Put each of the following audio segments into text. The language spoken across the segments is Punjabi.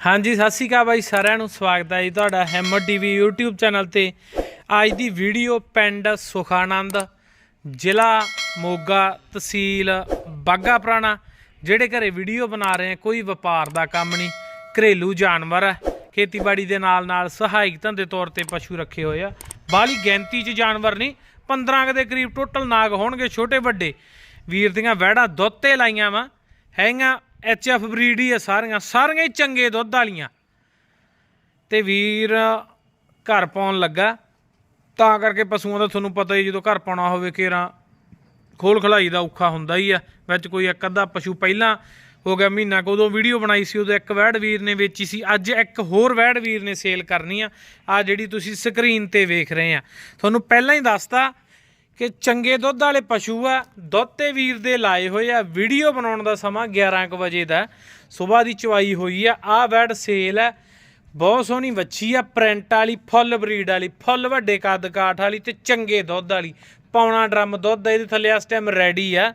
ਹਾਂਜੀ, ਸਤਿ ਸ਼੍ਰੀ ਅਕਾਲ ਬਾਈ ਸਾਰਿਆਂ ਨੂੰ, ਸਵਾਗਤ ਹੈ ਜੀ ਤੁਹਾਡਾ ਹੈਮਰ ਟੀਵੀ YouTube ਚੈਨਲ ਤੇ। ਅੱਜ ਦੀ ਵੀਡੀਓ ਪਿੰਡ ਸੁਖਾਨੰਦ, ਜ਼ਿਲ੍ਹਾ ਮੋਗਾ ਤਹਿਸੀਲ ਬਾਗਾ ਪੁਰਾਣਾ। ਜਿਹੜੇ ਘਰੇ ਵੀਡੀਓ ਬਣਾ ਰਹੇ ਆ, ਕੋਈ ਵਪਾਰ ਦਾ ਕੰਮ ਨਹੀਂ, ਘਰੇਲੂ ਜਾਨਵਰ ਹੈ ਖੇਤੀਬਾੜੀ ਦੇ ਨਾਲ ਨਾਲ ਸਹਾਇਕ ਧੰਦੇ ਤੌਰ ਤੇ ਪਸ਼ੂ ਰੱਖੇ ਹੋਏ ਆ। ਬਾਹਲੀ ਗਿਣਤੀ 'ਚ ਜਾਨਵਰ ਨਹੀਂ 15 ਕੁ ਦੇ ਕਰੀਬ ਟੋਟਲ ਨਾਗ ਹੋਣਗੇ ਛੋਟੇ ਵੱਡੇ ਵੀਰ ਦੀਆਂ ਵਹਿੜਾਂ ਦੁੱਧ ਤੇ ਲਾਈਆਂ ਵਾ, ਹੈਗੀਆਂ ਐਚ ਐਫ ਬਰੀਡ ਹੀ ਆ ਸਾਰੀਆਂ ਸਾਰੀਆਂ ਹੀ ਚੰਗੇ ਦੁੱਧ ਵਾਲੀਆਂ। ਤੇ ਵੀਰ ਘਰ ਪਾਉਣ ਲੱਗਾ। ਤਾਂ ਕਰਕੇ ਪਸ਼ੂਆਂ ਦਾ ਤੁਹਾਨੂੰ ਪਤਾ ਹੀ ਜਦੋਂ ਘਰ ਪਾਉਣਾ ਹੋਵੇ ਕੇਰਾਂ ਖੋਲ ਖਲਾਈ ਦਾ ਔਖਾ ਹੁੰਦਾ ਹੀ ਆ। ਵਿੱਚ ਕੋਈ ਇੱਕ ਅੱਧਾ ਪਸ਼ੂ ਪਹਿਲਾਂ ਹੋ ਗਿਆ ਮਹੀਨਾ ਕੋ, ਉਦੋਂ ਵੀਡੀਓ ਬਣਾਈ ਸੀ, ਉਦੋਂ ਇੱਕ ਵੈੜ ਵੀਰ ਨੇ ਵੇਚੀ ਸੀ, ਅੱਜ ਇੱਕ ਹੋਰ ਵੈੜ ਵੀਰ ਨੇ ਸੇਲ ਕਰਨੀ ਆ। ਆ ਜਿਹੜੀ ਤੁਸੀਂ ਸਕਰੀਨ ਤੇ ਵੇਖ ਰਹੇ ਆ। ਤੁਹਾਨੂੰ ਪਹਿਲਾਂ ਹੀ ਦੱਸਤਾ ਕਿ ਚੰਗੇ ਦੁੱਧ ਵਾਲੇ ਪਸ਼ੂ ਆ, ਦੁੱਧ ਤੇ ਵੀਰ ਦੇ ਲਾਏ ਹੋਏ ਆ ਵੀਡੀਓ ਬਣਾਉਣ ਦਾ ਸਮਾਂ 11 ਕੁ ਵਜੇ ਦਾ ਸਵੇਰ ਦੀ ਚਵਾਈ ਹੋਈ ਆ ਆ ਵੈੜ ਸੇਲ ਹੈ ਬਹੁਤ ਸੋਹਣੀ ਵੱਛੀ ਆ ਪ੍ਰਿੰਟ ਵਾਲੀ ਫੁੱਲ ਬਰੀਡ ਵਾਲੀ ਫੁੱਲ ਵੱਡੇ ਕੱਦ ਕਾਠ ਵਾਲੀ ਤੇ ਚੰਗੇ ਦੁੱਧ ਵਾਲੀ। ਪੌਣਾ ਡਰਮ ਦੁੱਧ ਇਹਦੇ ਥੱਲੇ ਇਸ ਟਾਈਮ ਰੈਡੀ ਆ।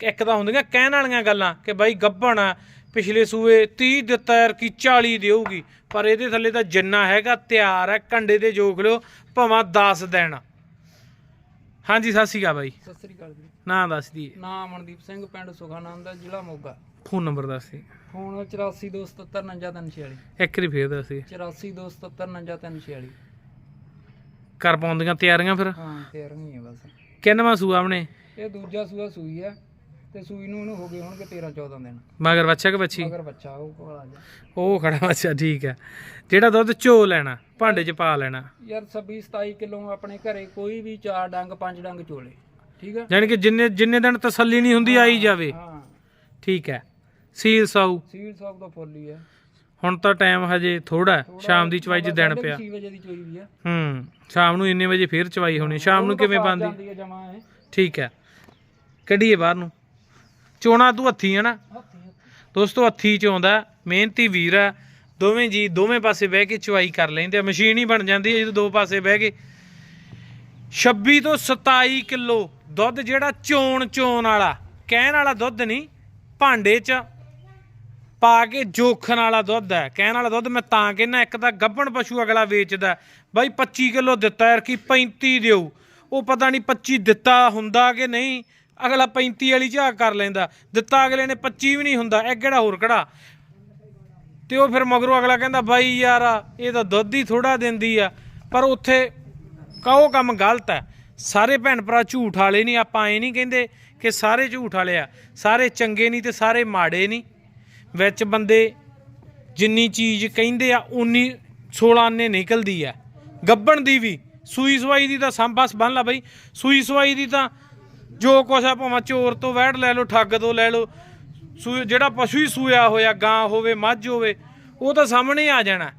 ਇੱਕ ਤਾਂ ਹੁੰਦੀਆਂ ਕਹਿਣ ਵਾਲੀਆਂ ਗੱਲਾਂ ਕਿ ਬਾਈ ਗੱਭਣ ਆ, ਪਿਛਲੇ ਸੂਏ 30 ਦਿੱਤਾ ਯਾਰ ਕੀ 40 ਦੇਊਗੀ, ਪਰ ਇਹਦੇ ਥੱਲੇ ਤਾਂ ਜਿੰਨਾ ਹੈਗਾ ਤਿਆਰ ਹੈ ਕੰਡੇ ਤੇ ਜੋਖ ਲਿਓ, ਭਾਵੇਂ 10 ਦੇਣਾ ਹਾਂਜੀ ਸਤਿ ਸ਼੍ਰੀ ਅਕਾਲ ਬਾਈ। ਸਤਿ ਸ੍ਰੀ ਅਕਾਲ ਜੀ। ਨਾਂ ਦੱਸ ਦਈਏ ਨਾਮ ਮਨਦੀਪ ਸਿੰਘ ਪਿੰਡ ਸੁਖਾਨੰਦ ਜ਼ਿਲ੍ਹਾ ਮੋਗਾ। ਫੋਨ ਨੰਬਰ ਦੱਸ ਦੀ। ਫੋਨ 8427799346 ਇੱਕ ਵਾਰੀ ਫੇਰ ਦੱਸ ਦੀ। 8427799346 ਕਰ ਪਾਉਂਦੀਆਂ ਤਿਆਰੀਆਂ ਫਿਰ? ਹਾਂ ਤੇ ਰਹੀ ਹੈ ਬਸ। ਕਿੰਨਵਾਂ ਸੂਆ ਆਪਣੇ? ਇਹ ਦੂਜਾ ਸੂਆ ਸੂਈ ਹੈ ਤੇ ਸੂਈ ਨੂੰ ਇਹਨੂੰ ਹੋ ਗਏ ਹੋਣਗੇ 13 14 ਦਿਨ। ਮਗਰ ਬੱਚਾ ਕਿ ਬੱਚੀ ਮਗਰ ਬੱਚਾ ਉਹ ਕੋਲ ਆ ਜਾ। ਉਹ ਖੜਾ ਬੱਚਾ ਠੀਕ ਹੈ। ਜਿਹੜਾ ਦੁੱਧ ਝੋ ਲੈਣਾ ਭਾਂਡੇ 'ਚ ਪਾ ਲੈਣਾ। ਯਾਰ 26 27 ਕਿਲੋ ਆਪਣੇ ਘਰੇ ਕੋਈ ਵੀ ਚਾਰ ਡੰਗ ਪੰਜ ਡੰਗ ਚੋਲੇ ਠੀਕ ਹੈ? ਯਾਨੀ ਕਿ ਜਿੰਨੇ ਜਿੰਨੇ ਦਿਨ ਤਸੱਲੀ ਨਹੀਂ ਹੁੰਦੀ ਆਈ ਜਾਵੇ। ਹਾਂ। ਠੀਕ ਹੈ। ਸੀਲ ਸਾਊ। ਸੀਲ ਸੌਕ ਦਾ ਫੁੱਲ ਹੀ ਹੈ। ਹੁਣ ਤਾਂ ਟਾਈਮ ਹਜੇ ਥੋੜਾ ਸ਼ਾਮ ਦੀ ਚਵਾਈ 'ਚ ਦਿਨ ਪਿਆ। 6 ਵਜੇ ਦੀ ਚੋਈ ਵੀ ਹੈ। ਹੂੰ ਸ਼ਾਮ ਨੂੰ ਇੰਨੇ ਵਜੇ ਫੇਰ ਚਵਾਈ ਹੋਣੀ। ਸ਼ਾਮ ਨੂੰ ਕਿਵੇਂ ਬੰਦੀ ਠੀਕ ਹੈ। ਕੱਢੀਏ ਬਾਹਰ ਨੂੰ। ਚੋਣਾ ਤੂੰ ਹੱਥੀ ਹੈ ਨਾ। ਦੋਸਤੋ, ਹੱਥੀ ਚ ਆਉਂਦਾ ਮਿਹਨਤੀ ਵੀਰ ਆ। ਦੋਵੇਂ ਜੀ ਦੋਵੇਂ ਪਾਸੇ ਬਹਿ ਕੇ ਚੁਆਈ ਕਰ ਲੈਂਦੇ ਆ। ਮਸ਼ੀਨ ਹੀ ਬਣ ਜਾਂਦੀ ਹੈ ਜਦੋਂ ਦੋ ਪਾਸੇ ਬਹਿ ਕੇ। 26 ਤੋਂ 27 ਕਿਲੋ ਦੁੱਧ ਜਿਹੜਾ ਚੋਣ ਚੋਣ ਵਾਲਾ, ਕਹਿਣ ਵਾਲਾ ਦੁੱਧ ਨਹੀਂ, ਭਾਂਡੇ 'ਚ ਪਾ ਕੇ ਜੋਖਣ ਵਾਲਾ ਦੁੱਧ ਹੈ। ਕਹਿਣ ਵਾਲਾ ਦੁੱਧ ਮੈਂ ਤਾਂ ਕਹਿੰਦਾ, ਇੱਕ ਤਾਂ ਗੱਭਣ ਪਸ਼ੂ ਅਗਲਾ ਵੇਚਦਾ। ਬਾਈ 25 ਕਿਲੋ ਦਿੱਤਾ ਯਾਰ, ਕੀ 35 ਦਿਓ? ਉਹ ਪਤਾ ਨਹੀਂ 25 ਦਿੱਤਾ ਹੁੰਦਾ ਕਿ ਨਹੀਂ। ਅਗਲਾ 35 ਵਾਲੀ ਝਾਕ ਕਰ ਲੈਂਦਾ। ਦਿੱਤਾ ਅਗਲੇ ਨੇ 25 ਵੀ ਨਹੀਂ ਹੁੰਦਾ, ਇਹ ਕਿਹੜਾ ਹੋਰ ਕਿਹੜਾ? ਤੇ ਉਹ ਫਿਰ ਮਗਰੋਂ ਅਗਲਾ ਕਹਿੰਦਾ, ਬਾਈ ਯਾਰ, ਇਹ ਤਾਂ ਦੁੱਧ ਹੀ ਥੋੜਾ ਦਿੰਦੀ ਆ, ਪਰ ਉੱਥੇ ਕਹੋ ਕੰਮ ਗਲਤ ਹੈ। ਸਾਰੇ ਭੈਣ ਭਰਾ ਝੂਠ ਵਾਲੇ ਨਹੀਂ, ਆਪਾਂ ਐ ਨਹੀਂ ਕਹਿੰਦੇ ਕਿ ਸਾਰੇ ਝੂਠ ਵਾਲੇ ਆ। ਸਾਰੇ ਚੰਗੇ ਨਹੀਂ ਤੇ ਸਾਰੇ ਮਾੜੇ ਨਹੀਂ। ਵਿੱਚ ਬੰਦੇ ਜਿੰਨੀ ਚੀਜ਼ ਕਹਿੰਦੇ ਆ, ਉਨੀ 16 ਆਨੇ ਨਿਕਲਦੀ ਆ। ਗੱਬਣ ਦੀ ਵੀ, ਸੂਈ ਸਵਾਈ ਦੀ ਤਾਂ ਸੰਬਸ ਬੰਨ ਲਾ ਬਈ। ਸੂਈ ਸਵਾਈ ਦੀ ਤਾਂ ਜੋ ਕੁਛ ਆ ਭਾਵੇਂ ਚੋਰ ਤੋਂ ਵੈੜ ਲੈ ਲਓ, ਠੱਗ ਤੋਂ ਲੈ ਲਓ, ਸੂ ਜਿਹੜਾ ਪਸ਼ੂ ਹੀ ਸੂਇਆ ਹੋਇਆ, ਗਾਂ ਹੋਵੇ, ਮੱਝ ਹੋਵੇ, ਉਹ ਤਾਂ ਸਾਹਮਣੇ ਆ ਜਾਣਾ।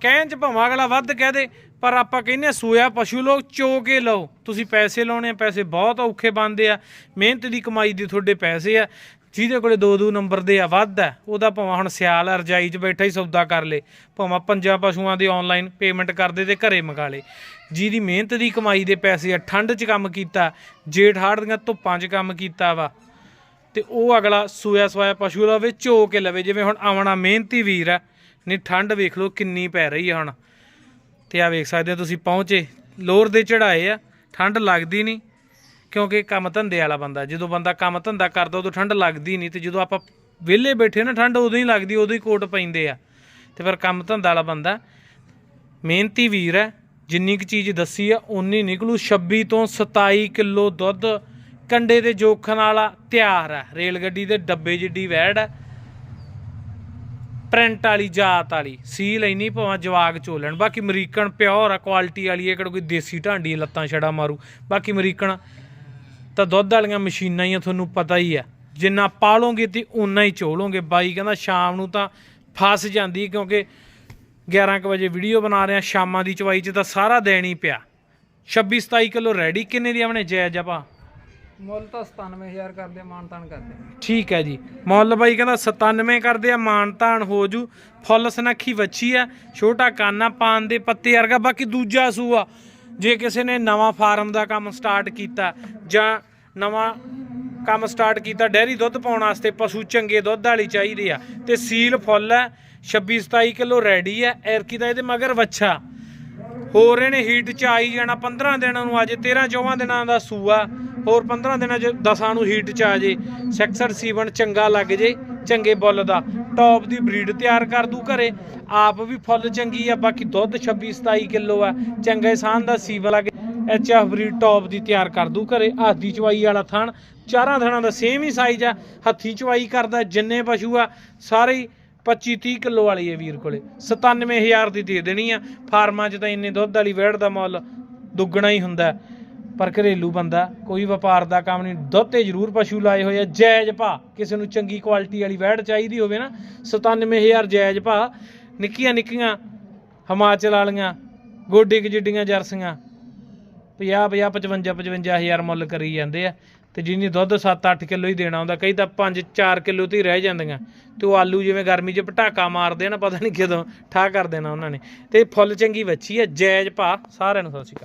ਕਹਿਣ ਚ ਭਾਵੇਂ ਅਗਲਾ ਵੱਧ ਕਹਿ ਦੇ, ਪਰ ਆਪਾਂ ਕਹਿੰਦੇ ਆ, ਸੂਇਆ ਪਸ਼ੂ ਲੋਕ ਚੋ ਕੇ ਲਓ। ਤੁਸੀਂ ਪੈਸੇ ਲਾਉਣੇ ਆ, ਪੈਸੇ ਬਹੁਤ ਔਖੇ ਬਣਦੇ ਆ। ਮਿਹਨਤ ਦੀ ਕਮਾਈ ਦੇ ਤੁਹਾਡੇ ਪੈਸੇ ਆ। ਜਿਹਦੇ ਕੋਲੇ ਦੋ ਦੋ ਨੰਬਰ ਦੇ ਆ ਵੱਧ ਆ ਉਹਦਾ ਭਾਵੇਂ ਹੁਣ ਸਿਆਲ ਆ, ਰਜਾਈ 'ਚ ਬੈਠਾ ਹੀ ਸੌਦਾ ਕਰ ਲੇ। ਭਾਵੇਂ ਪੰਜਾਂ ਪਸ਼ੂਆਂ ਦੀ ਆਨਲਾਈਨ ਪੇਮੈਂਟ ਕਰਦੇ ਤੇ ਘਰੇ ਮੰਗਾ ਲੇ। ਜਿਹਦੀ ਮਿਹਨਤ ਦੀ ਕਮਾਈ ਦੇ ਪੈਸੇ ਆ ਠੰਡ 'ਚ ਕੰਮ ਕੀਤਾ ਜੇਠ ਹਾੜ ਦੀਆਂ ਧੁੱਪਾਂ 'ਚ ਕੰਮ ਕੀਤਾ ਵਾ। ਤੇ ਉਹ ਅਗਲਾ ਸੂਇਆ ਸਵਾਇਆ ਪਸ਼ੂ ਲਵੇ ਝੋ ਕੇ ਲਵੇ ਜਿਵੇਂ ਹੁਣ ਆਵਣਾ ਮਿਹਨਤੀ ਵੀਰ ਆ। ਨਹੀਂ ਠੰਡ ਵੇਖ ਲਓ ਕਿੰਨੀ ਪੈ ਰਹੀ ਆ ਹੁਣ। ਤੇ ਆ ਵੇਖ ਸਕਦੇ ਹੋ ਤੁਸੀਂ ਪਹੁੰਚੇ। ਲੋਰ ਦੇ ਚੜਾਏ ਆ ਠੰਡ ਲੱਗਦੀ ਨਹੀਂ। ਕਿਉਂਕਿ ਕੰਮ ਧੰਦੇ ਵਾਲਾ ਬੰਦਾ ਜਦੋਂ ਬੰਦਾ ਕੰਮ ਧੰਦਾ ਕਰਦਾ, ਉਦੋਂ ਠੰਡ ਲੱਗਦੀ ਨਹੀਂ ਤੇ ਜਦੋਂ ਆਪਾਂ ਵਿਹਲੇ ਬੈਠੇ ਨਾ, ਠੰਡ ਉਦੋਂ ਹੀ ਲੱਗਦੀ, ਉਦੋਂ ਹੀ ਕੋਟ ਪੈਂਦੇ ਆ। ਤੇ ਫਿਰ ਕੰਮ ਧੰਦਾ ਵਾਲਾ ਬੰਦਾ ਮਿਹਨਤੀ ਵੀਰ ਹੈ, ਜਿੰਨੀ ਕੁ ਚੀਜ਼ ਦੱਸੀ ਆ ਉਨੀ ਨਿਕਲੂ। 26 ਤੋਂ 27 ਕਿਲੋ ਦੁੱਧ ਕੰਡੇ ਦੇ ਜੋਖਣ ਵਾਲਾ ਤਿਆਰ ਹੈ। ਰੇਲ ਗੱਡੀ ਦੇ ਡੱਬੇ ਜਿੱਡੀ ਵੈੜ ਹੈ। ਪ੍ਰਿੰਟ ਵਾਲੀ, ਜਾਤ ਵਾਲੀ, ਸੀਲ ਇੰਨੀ ਭਾਵੇਂ ਜਵਾਗ ਚੋਲਣ। ਬਾਕੀ ਅਮਰੀਕਨ ਪਿਓਰ ਆ, ਕੁਆਲਿਟੀ ਵਾਲੀ, ਇਹ ਕਿਹੜਾ ਕੋਈ ਦੇਸੀ ਢਾਂਡੀ ਲੱਤਾਂ ਛੜਾ ਮਾਰੂ। ਬਾਕੀ ਅਮਰੀਕਨ ਤਾਂ ਦੁੱਧ ਵਾਲੀਆਂ ਮਸ਼ੀਨਾਂ ਹੀ ਆ ਤੁਹਾਨੂੰ ਪਤਾ ਹੀ ਆ। ਜਿੰਨਾ ਪਾਲੋਗੇ ਤੇ ਉਨਾ ਹੀ ਚੋਲੋਗੇ। ਬਾਈ ਕਹਿੰਦਾ ਸ਼ਾਮ ਨੂੰ ਤਾਂ ਫਸ ਜਾਂਦੀ ਕਿਉਂਕਿ 11 ਕੁ ਵਜੇ ਵੀਡੀਓ ਬਣਾ ਰਹੇ ਸ਼ਾਮਾਂ ਦੀ ਚਵਾਈ 'ਚ ਤਾਂ ਸਾਰਾ ਦੇਣ ਹੀ ਪਿਆ। 26 27 ਕਿਲੋ ਰੈਡੀ ਕਿੰਨੇ ਦੀ ਆਪਣੇ ਜਾਇਜ਼ ਆਪਾਂ? ਮੁੱਲ ਤਾਂ 97000 ਕਰਦੇ ਮਾਨ ਤਾਨ ਕਰਦੇ। ਠੀਕ ਹੈ ਜੀ। ਮੁੱਲ ਬਾਈ ਕਹਿੰਦਾ 97 ਕਰਦੇ ਆ ਮਾਨਤਾਨ ਹੋ ਜੂ। ਫੁੱਲ ਸਨੱਖੀ ਵੱਛੀ ਆ ਛੋਟਾ ਕਾਨਾ ਪਾਨ ਦੇ ਪੱਤੇ ਵਰਗਾ ਬਾਕੀ ਦੂਜਾ ਸੂਆ। ਜੇ ਕਿਸੇ ਨੇ ਨਵਾਂ ਫਾਰਮ ਦਾ ਕੰਮ ਸਟਾਰਟ ਕੀਤਾ ਜਾਂ ਨਵਾਂ ਕੰਮ ਸਟਾਰਟ ਕੀਤਾ, ਡੈਰੀ ਦੁੱਧ ਪਾਉਣ ਵਾਸਤੇ ਪਸ਼ੂ ਚੰਗੇ ਦੁੱਧ ਵਾਲੀ ਚਾਹੀਦੇ ਆ। ਤੇ ਸੀਲ ਫੁੱਲ ਹੈ 26 27 ਕਿਲੋ ਰੈਡੀ ਹੈ ਐਰਕੀ ਦਾ ਇਹਦੇ ਮਗਰ ਵੱਛਾ। ਹੋਰ ਇਹਨੇ ਹੀਟ ਚ ਆਈ ਜਾਣਾ 15 ਦਿਨਾਂ ਨੂੰ, ਅਜੇ 13 14 ਦਿਨਾਂ ਦਾ ਸੂਆ। ਹੋਰ 15 ਦਿਨਾਂ ਚ 10 ਨੂੰ ਹੀਟ ਚ ਆ ਜੇ। ਸੈਕਸਰ ਸੀਵਨ ਚੰਗਾ ਲੱਗ ਜੇ, ਚੰਗੇ ਬੁੱਲ ਦਾ। ਟੌਪ ਦੀ ਬਰੀਡ ਤਿਆਰ ਕਰ ਦੂ ਘਰੇ। ਆਪ ਵੀ ਫੁੱਲ ਚੰਗੀ ਆ, ਬਾਕੀ ਦੁੱਧ 26 27 ਕਿਲੋ ਆ। ਚੰਗੇ ਸਾਨ ਦਾ ਸੀਵ ਲੱਗ ਐਚ ਐਫ ਬਰੀਡ ਟੌਪ ਦੀ ਤਿਆਰ ਕਰ ਦੂ ਘਰੇ। ਹੱਥੀ ਚਵਾਈ ਵਾਲਾ ਥਣ, ਚਾਰਾਂ ਥਣਾਂ ਦਾ ਸੇਮ ਹੀ ਸਾਈਜ਼ ਆ। ਹੱਥੀ ਚਵਾਈ ਕਰਦਾ, ਜਿੰਨੇ ਪਸ਼ੂ ਆ, ਸਾਰੇ ਹੀ 25 30 ਕਿਲੋ ਵਾਲੀ ਹੈ ਵੀਰ ਕੋਲੇ। 97000 ਦੀ ਦੇ ਦੇਣੀ ਆ। ਫਾਰਮਾਂ 'ਚ ਤਾਂ ਇੰਨੇ ਦੁੱਧ ਵਾਲੀ ਵੇੜ ਦਾ ਮੁੱਲ ਦੁੱਗਣਾ ਹੀ ਹੁੰਦਾ। ਪਰ ਘਰੇਲੂ ਬੰਦਾ ਕੋਈ ਵਪਾਰ ਦਾ ਕੰਮ ਨਹੀਂ। ਦੁੱਧ ਤੇ ਜ਼ਰੂਰ ਪਸ਼ੂ ਲਾਏ ਹੋਏ ਆ। ਜਾਇਜ਼ ਭਾ, ਕਿਸੇ ਨੂੰ ਚੰਗੀ ਕੁਆਲਿਟੀ ਵਾਲੀ ਵੈੜ ਚਾਹੀਦੀ ਹੋਵੇ ਨਾ 97000 ਜਾਇਜ਼ ਭਾ। ਨਿੱਕੀਆਂ ਨਿੱਕੀਆਂ ਹਿਮਾਚਲ ਵਾਲੀਆਂ, ਗੋਡੀ ਕੁ ਜਿੱਡੀਆਂ ਜਰਸੀਆਂ 50 50 55 55000 ਮੁੱਲ ਕਰੀ ਜਾਂਦੇ ਆ। ਤੇ ਜਿਹਨੀ ਦੁੱਧ 7-8 ਕਿਲੋ ਹੀ ਦੇਣਾ ਹੁੰਦਾ, ਕਈ ਤਾਂ 5-4 ਕਿਲੋ ਤੇ ਹੀ ਰਹਿ ਜਾਂਦੀਆਂ। ਤੇ ਉਹ ਆਲੂ ਜਿਵੇਂ ਗਰਮੀ 'ਚ ਪਟਾਕਾ ਮਾਰਦੇ ਆ ਨਾ, ਪਤਾ ਨਹੀਂ ਕਦੋਂ ਠਾ ਕਰ ਦੇਣਾ ਉਹਨਾਂ ਨੇ। ਤੇ ਫੁੱਲ ਚੰਗੀ ਵੱਛੀ ਆ, ਜਾਇਜ਼ ਭਾ। ਸਾਰਿਆਂ ਨੂੰ ਸਤਿ ਸ਼੍ਰੀ ਅਕਾਲ।